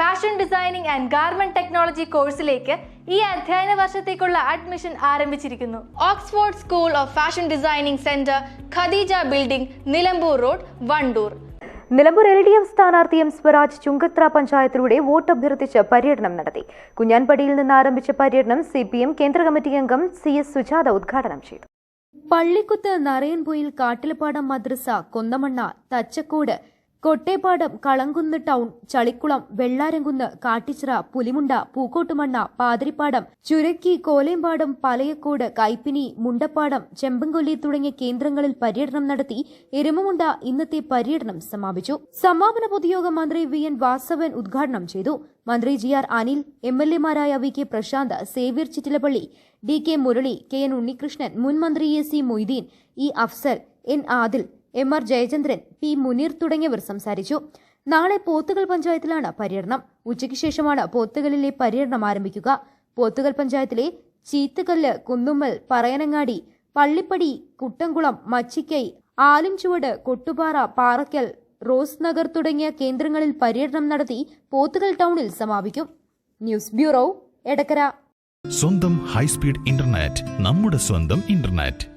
Fashion designing and garment technology കോഴ്സിലേക്ക് ഈ അധ്യയന വർഷത്തേക്കുള്ള അഡ്മിഷൻ ആരംഭിച്ചിരിക്കുന്നു. Oxford school of fashion designing centre Khadeeja building Nilambur road Wandoor Nilambur L D F സ്ഥാനാർത്ഥി M Swaraj Chungathara പഞ്ചായത്തിലൂടെ vote അഭ്യർത്ഥിച്ച് പര്യടനം നടത്തി. കുഞ്ഞാൻപടിയിൽ നിന്ന് ആരംഭിച്ച പര്യടനം സി പി എം കേന്ദ്ര കമ്മിറ്റി അംഗം സി എസ് സുജാത ഉദ്ഘാടനം ചെയ്തു. പള്ളിക്കുത്ത് നറയൻപൊയിൽ കാട്ടിലപ്പാടം മദ്രസ കൊന്നമണ്ണ തച്ചക്കോട് കൊട്ടേപ്പാടം കളങ്കുന്ന് ടൗൺ ചളിക്കുളം വെള്ളാരംകുന്ന് കാട്ടിച്ചിറ പുലിമുണ്ട പൂക്കോട്ടുമണ്ണ പാതിരിപ്പാടം ചുരക്കി കോലേമ്പാടം പലയക്കോട് കൈപ്പിനി മുണ്ടപ്പാടം ചെമ്പൻകൊല്ലി തുടങ്ങിയ കേന്ദ്രങ്ങളിൽ പര്യടനം നടത്തി എരുമമുണ്ട ഇന്നത്തെ പര്യടനം സമാപിച്ചു. സമാപന പൊതുയോഗം മന്ത്രി വി. എൻ. വാസവൻ ഉദ്ഘാടനം ചെയ്തു. മന്ത്രി G. R. Anil M. L. എമാരായ V. K. Prasanth Xavier Chittilappilly D. K. Murali K. N. Unnikrishnan മുൻ മന്ത്രി A. C. Moideen E. Afsal N. Adil M R Jayachandran P Muneer തുടങ്ങിയവർ സംസാരിച്ചു. നാളെ പോത്തുകൾ പഞ്ചായത്തിലാണ് പര്യടനം. ഉച്ചയ്ക്ക് ശേഷമാണ് പോത്തുകളിലെ പര്യടനം ആരംഭിക്കുക. പോത്തുകൽ പഞ്ചായത്തിലെ ചീത്തുകല്ല് കുന്നുമ്മൽ പറയനങ്ങാടി പള്ളിപ്പടി കുട്ടംകുളം മച്ചിക്കൈ ആലിംചുവട് കൊട്ടുപാറ പാറക്കൽ റോസ് നഗർ തുടങ്ങിയ കേന്ദ്രങ്ങളിൽ പര്യടനം നടത്തി പോത്തുകൽ ടൗണിൽ സമാപിക്കും. News bureau Edakkara. സ്വന്തം ഹൈസ്പീഡ് ഇന്റർനെറ്റ് നമ്മുടെ സ്വന്തം ഇന്റർനെറ്റ്.